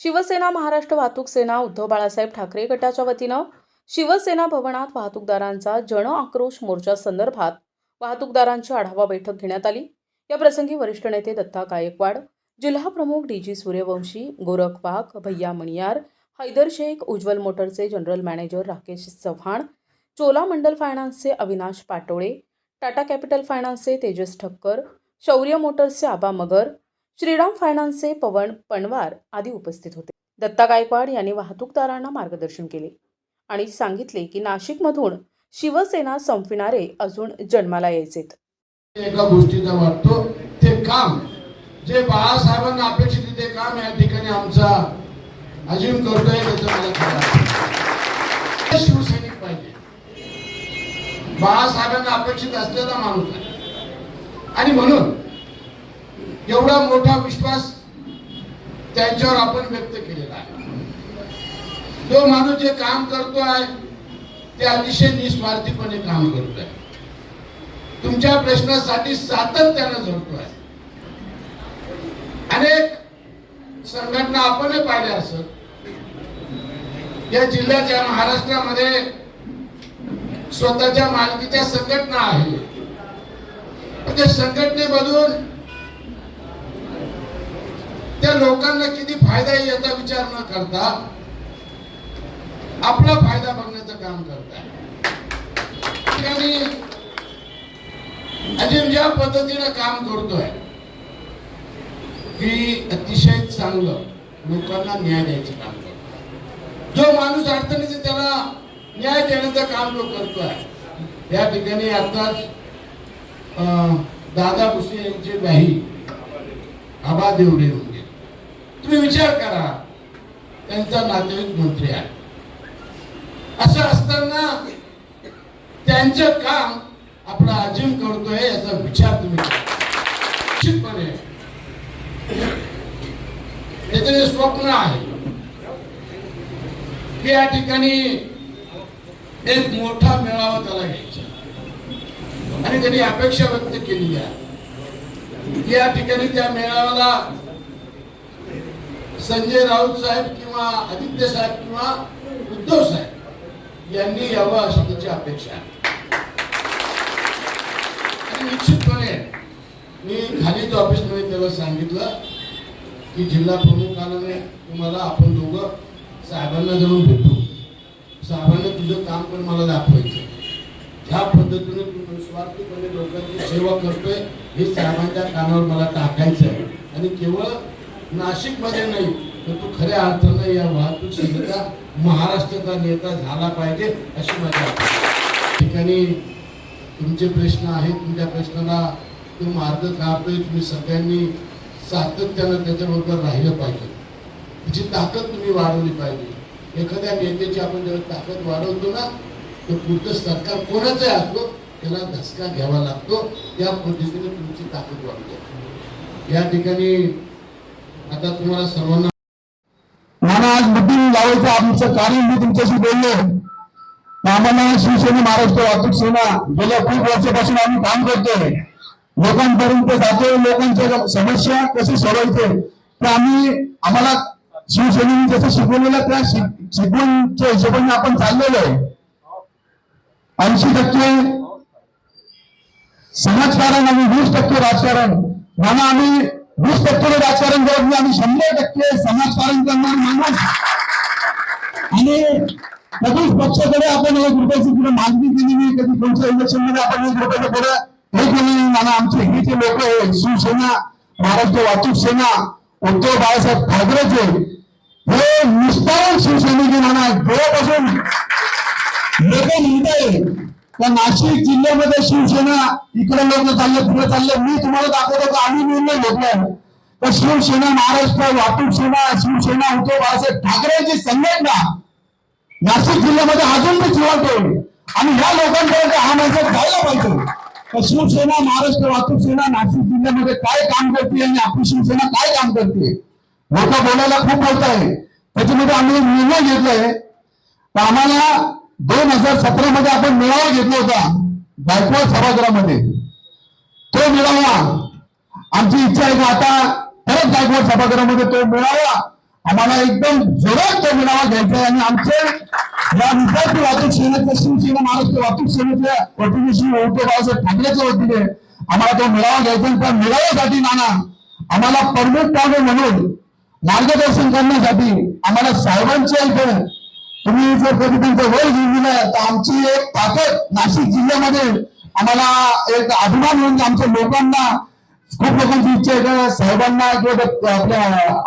शिवसेना महाराष्ट्र वाहतूक सेना उद्धव बाळासाहेब ठाकरे गटाच्या वतीनं शिवसेना भवनात वाहतूकदारांचा जन आक्रोश मोर्चा संदर्भात वाहतूकदारांची आढावा बैठक घेण्यात आली. या प्रसंगी वरिष्ठ नेते दत्ता गायकवाड जिल्हा प्रमुख डी जी सूर्यवंशी गोरख वाघ भैया मणियार हैदर शेख उज्ज्वल मोटरचे जनरल मॅनेजर राकेश चव्हाण चोला मंडल फायनान्सचे अविनाश पाटोळे टाटा कॅपिटल फायनान्सचे तेजस ठक्कर शौर्य मोटर्सचे आबा मगर श्रीराम फायनान्सचे पवन पणवार आदी उपस्थित होते. दत्ता गायकवाड यांनी वाहतूकदारांना मार्गदर्शन केले आणि सांगितले की नाशिकमधून शिवसेना संपविणारे अजून जन्माला यायचेत. एका गोष्टीचा वाटतो ते काम. जे बाळासाहेबांना अपेक्षित ते काम या ठिकाणी आमचा अजून करतोय शिवसैनिक पाहिजे. बाळासाहेबांना अपेक्षित असलेला माणूस आहे. आणि म्हणून एवढा मोठा विश्वास त्यांच्यावर आपण व्यक्त केलेला आहे. तो माणूस जे काम करतो आहे ते अतिशय निस्वार्थीपणे काम करतोय. तुमच्या प्रश्नासाठी सातत्यानं झडतोय अनेक संघटना आपणही पाहिल्या असत या जिल्ह्याच्या महाराष्ट्रामध्ये स्वतःच्या मालकीच्या संघटना आहेत. त्या संघटनेमधून त्या लोकांना किती फायदा आहे याचा विचार न करता आपला फायदा बघण्याचं काम करताय. आणि अजिम ज्या पद्धतीनं काम करतोय की अतिशय चांगलं लोकांना न्याय द्यायचं काम करतो जो माणूस अडचणीचे त्याला न्याय देण्याचं काम तो करतोय या ठिकाणी आताच दादा भुसे यांचे व्याही आबा देवडे तुम्ही विचार करा. त्यांचा नातेवाईक मंत्री आहे. असं असताना त्यांचं काम आपला अजिम करतोय याचा विचार तुम्ही निश्चितपणे. त्याचं जे स्वप्न आहे. की या ठिकाणी एक मोठा मेळावा त्याला घ्यायचा. आणि त्यांनी अपेक्षा व्यक्त केली आहे. या ठिकाणी त्या मेळाव्याला संजय राऊत साहेब किंवा आदित्य साहेब किंवा उद्धव साहेब यांनी यावं अशी त्याची अपेक्षा आहे. आणि निश्चितपणे मी खालीच ऑफिसमध्ये त्याला सांगितलं की जिल्हा प्रमुखाने तुम्हाला आपण दोघं साहेबांना जाऊन भेटू. साहेबांना तुझं काम पण मला दाखवायचं ज्या पद्धतीने तू निस्वार्थीपणे लोकांची सेवा करतोय हे साहेबांच्या कानावर मला टाकायचं आहे. आणि केवळ नाशिकमध्ये नाही तर तू खऱ्या अर्थानं या वाहतूक संघाचा महाराष्ट्राचा नेता झाला पाहिजे अशी माझी ठिकाणी तुमचे प्रश्न आहेत तुमच्या प्रश्नाला तो मार्ग काढतोय तुम्ही सगळ्यांनी सातत्यानं त्याच्याबरोबर राहिलं पाहिजे. तिची ताकद तुम्ही वाढवली पाहिजे. एखाद्या नेत्याची आपण जेव्हा ताकद वाढवतो ना तर पुढचं सरकार कोणाचं असतो त्याला धसका घ्यावा लागतो. त्या पद्धतीने तुमची ताकद वाढते. या ठिकाणी आता तुम्हाला सर्वांना मला आज मिटिंग लावायचं आमचं कार्य मी तुमच्याशी बोललो. आम्हाला शिवसेना महाराष्ट्र वाहतूक सेना गेल्या खूप वर्षापासून आम्ही काम करतोय. लोकांपर्यंत जातोय. लोकांच्या समस्या कशी सोडवायचे तर आम्ही आम्हाला शिवसेनेने जसं शिकवलेलं त्या शिकवणच्या हिशोबाने आपण चाललेलो आहे. ऐंशी टक्के समाजकारण आणि वीस टक्के राजकारण. म्हणून आम्ही वीस टक्के राजकारण करत नाही आम्ही शंभर टक्के समाजकारण करणार माणूस. आणि कधीच पक्षाकडे आपण एक रुपयाची पुढे मागणी केली नाही कधी कोणत्या इलेक्शनमध्ये आपण एक रुपयाचं पुढे हे केलं नाही. मला आमचे हे जे लोक आहे शिवसेना महाराष्ट्र वाहतूक सेना उद्धव बाळासाहेब ठाकरेचे हे निष्ठावान शिवसैनिक म्हणा जेव्हापासून लोक म्हणताय तर नाशिक जिल्ह्यामध्ये शिवसेना इकडे लोक चालले पुढे चालले. मी तुम्हाला दाखवतो का आम्ही निर्णय घेतलाय तर शिवसेना महाराष्ट्र वाहतूक सेना शिवसेना उद्धव बाळासाहेब ठाकरेंची संघटना नाशिक जिल्ह्यामध्ये अजून मी जिवंत आहे आणि ह्या लोकांपर्यंत हा मेसेज जायला पाहिजे. तर शिवसेना महाराष्ट्र वाहतूक सेना नाशिक जिल्ह्यामध्ये काय काम करते आणि आपली शिवसेना काय काम करते? लोक बोलायला खूप बोलत आहे त्याच्यामध्ये आम्ही निर्णय घेतलाय. तर आम्हाला दोन हजार सतरा मध्ये आपण मेळावा घेतला होता गायकवाड सभागृहामध्ये तो मेळावा आमची इच्छा आहे की आता परत गायकवाड सभागृहामध्ये तो मेळावा आम्हाला एकदम जोरात तो मेळावा घ्यायचा आहे आणि आमचे या विद्यार्थी वाहतूक सेनेचे पश्चिम सीमा महाराष्ट्र वाहतूक सेनेच्या प्रतिनिधी श्री उद्धव बाळासाहेब ठाकरेच्या वतीने आम्हाला तो मेळावा घ्यायचा आहे. त्या मेळाव्यासाठी नाना आम्हाला परमिट पाहणे म्हणून मार्गदर्शन करण्यासाठी आम्हाला साहेबांच्या इथे तुम्ही जर कधी तुमचं वय घेऊन तर आमची एक ताकद नाशिक जिल्ह्यामध्ये आम्हाला एक अभिमान म्हणून आमच्या लोकांना खूप लोकांची इच्छा आहे का साहेबांना किंवा आपल्या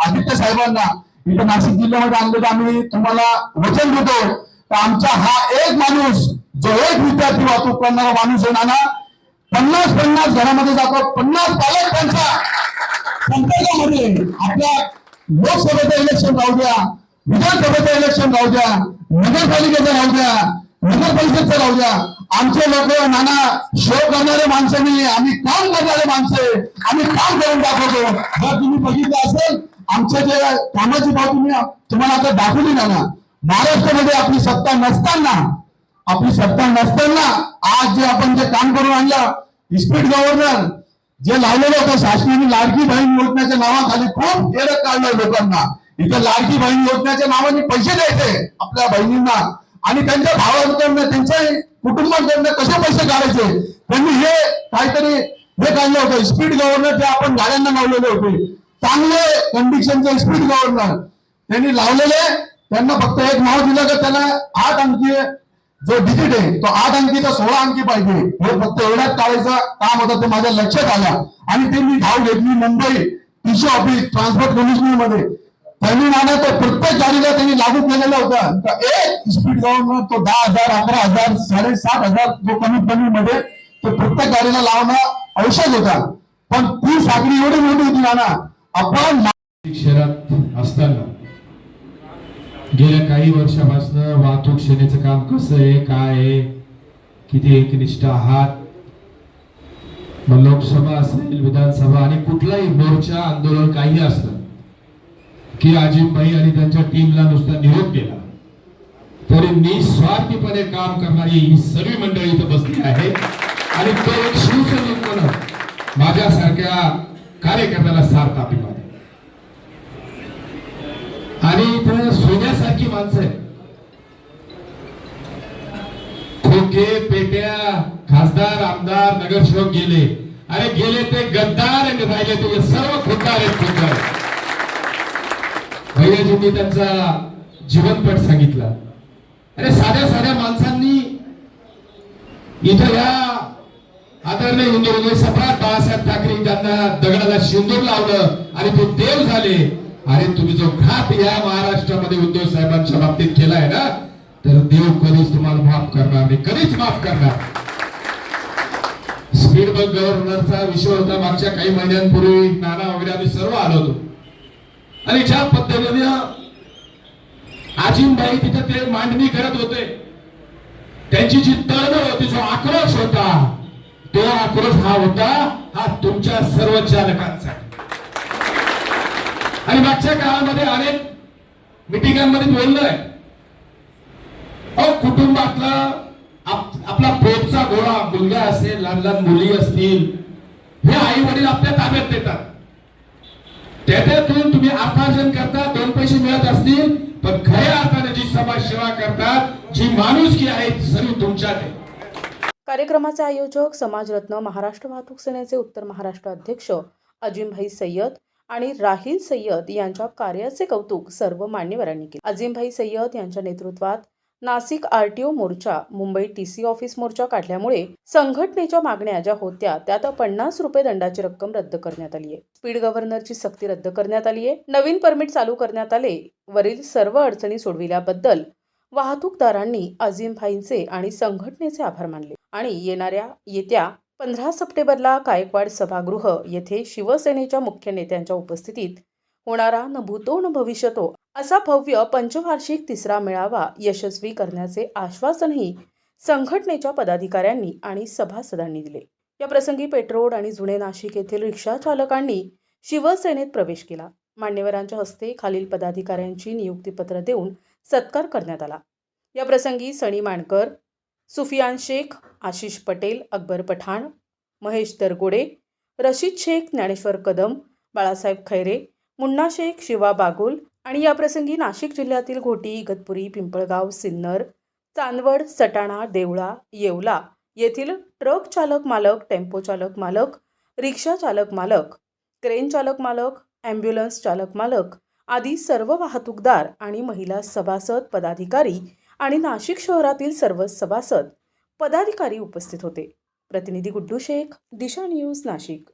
आदित्य साहेबांना इथं नाशिक जिल्ह्यामध्ये आणलं तर आम्ही तुम्हाला वचन देतो. तर आमचा हा एक माणूस जो एक विद्यार्थी वाहतूक करणारा माणूस आहे ना पन्नास पन्नास घरामध्ये जातो पन्नास पालक त्यांच्या संपर्कामध्ये आपल्या लोकसभेचं इलेक्शन राहू द्या. विधानसभेचं इलेक्शन राहू द्या नगरपालिकेचं राहू द्या नगर परिषदचं राहू द्या. आमचे लोक नाना शो करणारे माणसं नाही आम्ही काम करणारे माणसं आम्ही काम करून दाखवतो. जर तुम्ही बघितलं असेल आमच्या जे कामाची भाव तुम्ही तुम्हाला आता दाखवली ना महाराष्ट्रामध्ये आपली सत्ता नसताना आपली सत्ता नसताना आज जे आपण जे काम करून आणलं स्पीड गव्हर्नर जे लावलेलं होतं शासनाने लाडकी बहीण योजनेच्या नावाखाली खूप फेरक काढलं लोकांना. इथं लाडकी बहीण योजनेच्या नावाने पैसे द्यायचे आपल्या बहिणींना. आणि त्यांच्या भावांकडनं त्यांच्या कुटुंबांकडनं कसे पैसे काढायचे? त्यांनी हे काहीतरी हे काढलं होतं. स्पीड गव्हर्नर जे आपण गाड्यांना लावलेले होते. चांगले कंडिशनचे स्पीड गव्हर्नर त्यांनी लावलेले. त्यांना फक्त एक नाव दिलं का त्याला आठ अंकी जो डिजिट आहे तो आठ अंकीचा सोळा अंकी पाहिजे. हे फक्त एवढ्याच काढायचं काम होतं ते माझ्या लक्षात आलं. आणि ते मी धाव घेतली मुंबई टीसी ऑफिस ट्रान्सपोर्ट कमिशनरमध्ये. परिणाम तो प्रत्येक गाडीला त्यांनी लागू केलेला होता. तर एक स्पीड जाऊन तो दहा हजार अकरा हजार साडेसात हजार जो कमी कमी मध्ये तो प्रत्येक गाडीला लावणं आवश्यक होता. पण ती साखळी एवढी मोठी होती नाना आपण शहरात असताना गेल्या काही वर्षापासून वाहतूक सेनेचं काम कसं आहे काय आहे किती एकनिष्ठ आहात? मग लोकसभा असेल विधानसभा आणि कुठलाही मोर्चा आंदोलन काही असलं की अजिमभाई आणि त्यांच्या टीमला नुसता निरोप केला तरी निस्वार्थीपणे काम करणारी ही सगळी मंडळी इथं बसली आहे. आणि तो एक शिवसैनिक म्हणून माझ्यासारख्या कार्यकर्त्याला सार्थ अभिमान आणि इथं सोन्यासारखी माणसं आहे खोके पेट्या खासदार आमदार नगरसेवक गेले. अरे गेले ते गद्दार राहिले ते सर्व खुद्दार आहेत खुद्दार भैयाजींनी त्यांचा जीवनपट सांगितला. अरे साध्या साध्या माणसांनी इथं या आदरणीय हिंदू सम्राट बाळासाहेब ठाकरे त्यांना दगडाला शिंदूर लावलं आणि ते देव झाले. अरे तुम्ही जो घात या महाराष्ट्रामध्ये उद्धव साहेबांच्या बाबतीत केलाय ना तर देव कधीच तुम्हाला माफ करणार नाही कधीच माफ करणार स्पीड बग गव्हर्नरचा विषय होता मागच्या काही महिन्यांपूर्वी नाना वगैरे आम्ही सर्व आलो होतो. आणि ज्या पद्धतीनं आजीमबाई तिथे ते मांडणी करत होते त्यांची जी तळमळ होती जो आक्रोश होता तो आक्रोश हा होता हा तुमच्या सर्व चालकांचा. आणि मागच्या काळामध्ये अनेक मिटिंगांमध्ये बोललोय. अहो कुटुंबातला आप- आपला पोटचा गोळा मुलगा असेल लहान लहान मुली असतील हे आई वडील आपल्या ताब्यात देतात. त्याच्यातून तुम्ही अर्थार्जन करता दोन पैसे मिळत असतील पण खऱ्या अर्थाने जी समाज सेवा करतात जी माणुसकी आहे ती सर्व तुमच्यात आहे कार्यक्रमाचे आयोजक समाजरत्न महाराष्ट्र वाहतूक सेनेचे उत्तर महाराष्ट्र अध्यक्ष अजिमभाई सय्यद आणि राहिल सय्यद यांच्या कार्याचे कौतुक सर्व मान्यवरांनी केले. अजिमभाई सय्यद यांच्या नेतृत्वात नाशिक आरटीओ मोर्चा मुंबई टी सी ऑफिस मोर्चा काढल्यामुळे संघटनेच्या मागण्या ज्या होत्या त्यात पन्नास रुपये दंडाची रक्कम रद्द करण्यात आली आहे. स्पीड गव्हर्नरची सक्ती रद्द करण्यात आली आहे. नवीन परमिट चालू करण्यात आले. वरील सर्व अडचणी सोडविल्याबद्दल वाहतूकदारांनी अजिम भाईंचे आणि संघटनेचे आभार मानले. आणि येणाऱ्या येत्या पंधरा सप्टेंबरला गायकवाड सभागृह येथे शिवसेनेच्या मुख्य नेत्यांच्या उपस्थितीत होणारा न भूतो न भविष्यतो असा भव्य पंचवार्षिक तिसरा मेळावा यशस्वी करण्याचे आश्वासनही संघटनेच्या पदाधिकाऱ्यांनी आणि सभासदांनी दिले. या प्रसंगी पेट्रोल आणि जुने नाशिक येथील रिक्षा चालकांनी शिवसेनेत प्रवेश केला. मान्यवरांच्या हस्ते खालील पदाधिकाऱ्यांची नियुक्तीपत्र देऊन सत्कार करण्यात आला. या प्रसंगी सनी माणकर सुफियान शेख आशिष पटेल अकबर पठाण महेश दरगोडे रशीद शेख ज्ञानेश्वर कदम बाळासाहेब खैरे मुन्ना शेख शिवा बागुल आणि याप्रसंगी नाशिक जिल्ह्यातील घोटी इगतपुरी पिंपळगाव सिन्नर चांदवड सटाणा देवळा येवला येथील ट्रक चालक मालक टेम्पो चालक मालक रिक्षा चालक मालक क्रेन चालक मालक ॲम्ब्युलन्स चालक मालक आदी सर्व वाहतूकदार आणि महिला सभासद पदाधिकारी आणि नाशिक शहरातील सर्व सभासद पदाधिकारी उपस्थित होते. प्रतिनिधी गुड्डू शेख दिशा न्यूज नाशिक.